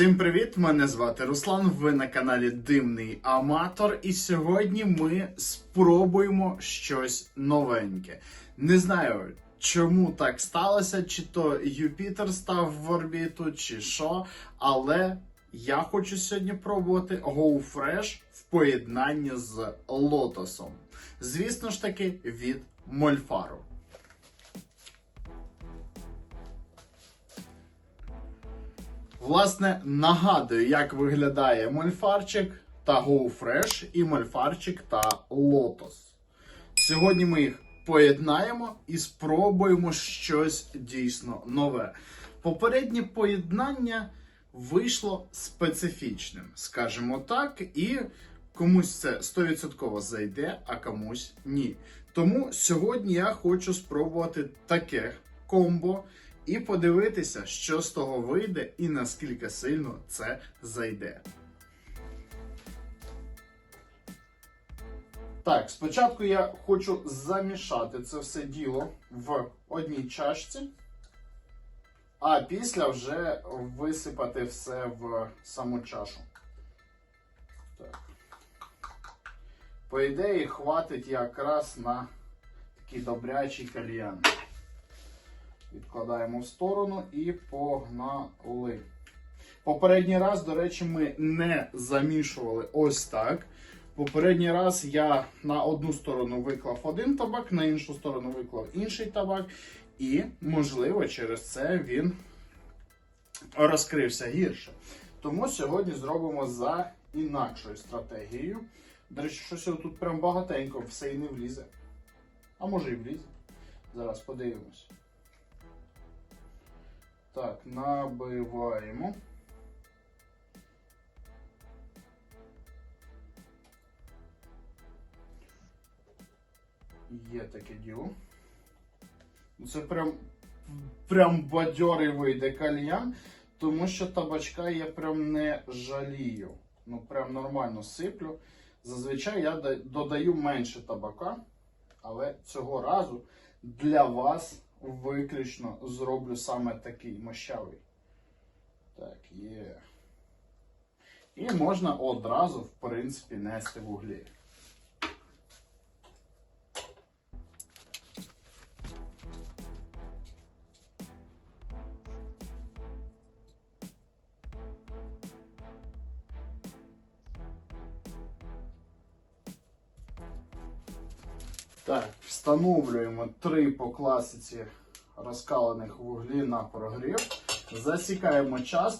Всім привіт! Мене звати Руслан. Ви на каналі Димний Аматор. І сьогодні ми спробуємо щось новеньке. Не знаю, чому так сталося, чи то Юпітер став в орбіту, чи що, але я хочу сьогодні пробувати GoFresh в поєднанні з лотосом. Звісно ж таки, від Мольфару. Власне, нагадую, як виглядає мольфарчик та GoFresh і мольфарчик та Lotus. Сьогодні ми їх поєднаємо і спробуємо щось дійсно нове. Попереднє поєднання вийшло специфічним, скажімо так, і комусь це 100% зайде, а комусь ні. Тому сьогодні я хочу спробувати таке комбо і подивитися, що з того вийде і наскільки сильно це зайде. Так, спочатку я хочу замішати це все діло в одній чашці, а після вже висипати все в саму чашу. Так. По ідеї, хватить якраз на такий добрячий кальян. Відкладаємо в сторону і погнали. Попередній раз, до речі, ми не замішували ось так. Попередній раз я на одну сторону виклав один табак, на іншу сторону виклав інший табак, і, можливо, через це він розкрився гірше. Тому сьогодні зробимо за інакшою стратегією. До речі, щось тут прям багатенько, все і не влізе. А може і влізе. Зараз подивимось. Так, набиваємо. Є таке діло. Ну, Це прям, прям бадьорий вийде кальян, тому що табачка я прям не жалію. Ну, прям нормально сиплю. Зазвичай я додаю менше табака, але цього разу для вас виключно зроблю саме такий мощавий. Так, є. І можна одразу, в принципі, нести вуглі. Так, встановлюємо три по класиці розкалених вуглі на прогрів. Засікаємо час